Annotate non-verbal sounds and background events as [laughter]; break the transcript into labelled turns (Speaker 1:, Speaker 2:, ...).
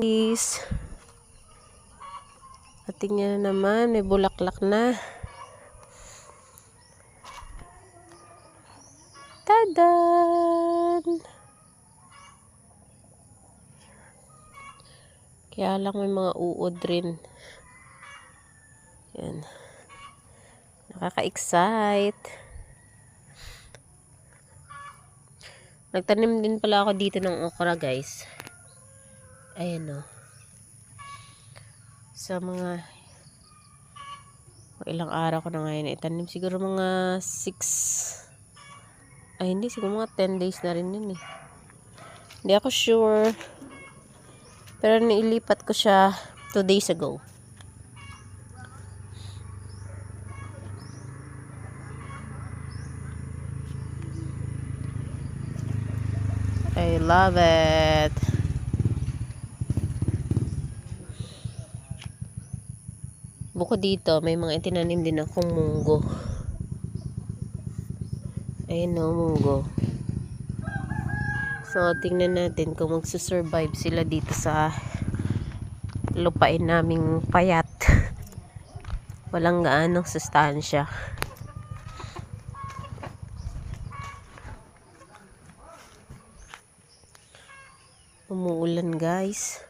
Speaker 1: Is at tingnan na naman, may bulaklak na. Tadan! Kaya lang may mga uod rin. Yan. Nakaka-excite. Nagtanim din pala ako dito ng okra, guys. Ayan o. Sa mga ilang araw ko na ngayon itanim. Siguro mga 6 ay hindi, siguro mga 10 days na rin yun eh. Hindi ako sure. Pero nailipat ko siya 2 days ago. I love it. Bukod dito, may mga itinanim din akong munggo. Ayun o, munggo. So, tingnan natin kung magsusurvive sila dito sa lupain naming payat. [laughs] Walang gaanong sustansya. Umuulan guys.